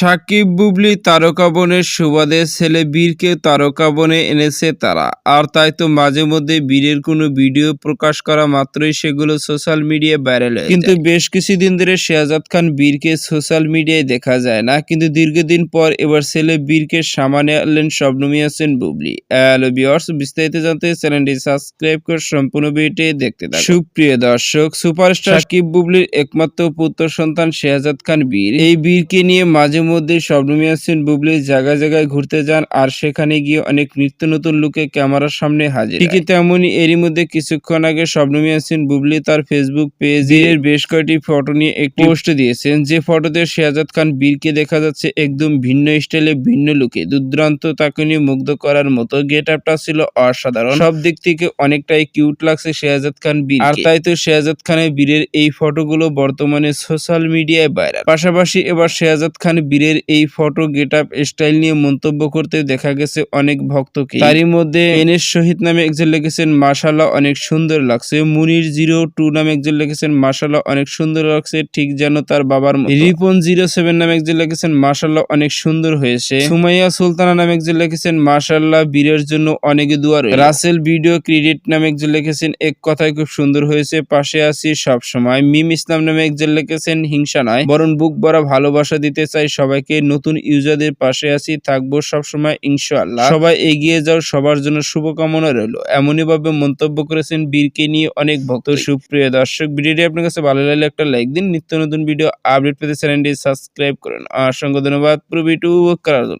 সাকিব বুবলি তারকা বনের সুবাদে ছেলে বীরকে তারকা বনে এনেছে তারা। আর তাই তো মাঝে মধ্যে বীরের কোনো ভিডিও প্রকাশ করা মাত্রই সেগুলো সোশ্যাল মিডিয়ায় ভাইরাল হয় কিন্তু বেশ কিছুদিন ধরে শেহজাদ খান বীরকে সোশ্যাল মিডিয়ায় দেখা যায় না। কিন্তু দীর্ঘদিন পর এবার ছেলে বীরকে সামানে আনলেন শবনমী হাসান বুবলি। হ্যালো বিয়ার্স বিস্তারিত জানতে চ্যানেলটি সাবস্ক্রাইব করে সম্পূর্ণ ভিডিওটি দেখতে থাকুন। সুপ্রিয় দর্শক সুপারস্টার সাকিব বুবলির একমাত্র পুত্র সন্তান শেহজাদ খান বীর। এই বীরকে নিয়ে মাঝে মধ্যে শবনমী হাসিন বুবলি জায়গায় জায়গায় ঘুরতে যান আর সেখানে গিয়ে অনেক নিত্য নতুন লুকে ক্যামেরার সামনে হাজির ঠিকই তেমনই এরই মধ্যে কিছুক্ষণ আগে শবনমী হাসিন বুবলি তার ফেসবুক পেজে এর বেশ কয়েকটি ফটো নিয়ে একটি পোস্ট দিয়েছেন যে ফটোতে শেহজাদ খান বীরকে দেখা যাচ্ছে একদম ভিন্ন স্টাইলে ভিন্ন লুকে। দুর্দান্ত তাকে নিয়ে মুগ্ধ করার মতো গেট আপটা ছিল অসাধারণ। সব দিক থেকে অনেকটাই কিউট লাগছে শেহজাদ খান বীর আর তাই তো শেহজাদ খানের বীরের এই ফটোগুলো বর্তমানে সোশ্যাল মিডিয়ায় ভাইরাল। পাশাপাশি এবার শেহজাদ খান বীরের এই ফটো গেট আপ স্টাইল নিয়ে মন্তব্য করতে দেখা গেছে অনেক ভক্তকে। তারই মধ্যে এনএস শহীদ নামে একজন লিখেছেন মাশাল্লাহ অনেক সুন্দর লাগছে। মুনির জিরো টু নামে একজন লিখেছেন মাশাল্লাহ অনেক সুন্দর লাগছে। ঠিক যেন তার বাবার রিপন জিরো সেভেন নামে একজন লিখেছেন মাশাল্লাহ অনেক সুন্দর হয়েছে। সুমাইয়া সুলতানা নামে একজন লিখেছেন মাশাল্লাহ বীরের জন্য অনেক দুয়ার রাসেল ভিডিও ক্রেডিট নামে একজন লিখেছেন, এক কথায় খুব সুন্দর হয়েছে, পাশে আছি সব সময় মিম ইসলাম নামে একজন লিখেছেন, হিংসা নয়। বরং বুক ভরা ভালোবাসা দিতে চাই সবাইকে নতুন ইউজারদের পাশে আছি থাকব সবসময় ইনশাআল্লাহ। সবাই এগিয়ে যাও সবার জন্য শুভকামনা রইল। এমনই ভাবে মন্তব্য করেছেন বীরকে নিয়ে অনেক ভক্ত। সুপ্রিয় দর্শক ভিডিওটি আপনার কাছে ভালো লাগলে একটা লাইক দিন। নিত্য নতুন ভিডিও আপডেট পেতে চ্যানেলটি সাবস্ক্রাইব করেন। অসংখ্য ধন্যবাদ পুরো ভিডিও করার জন্য।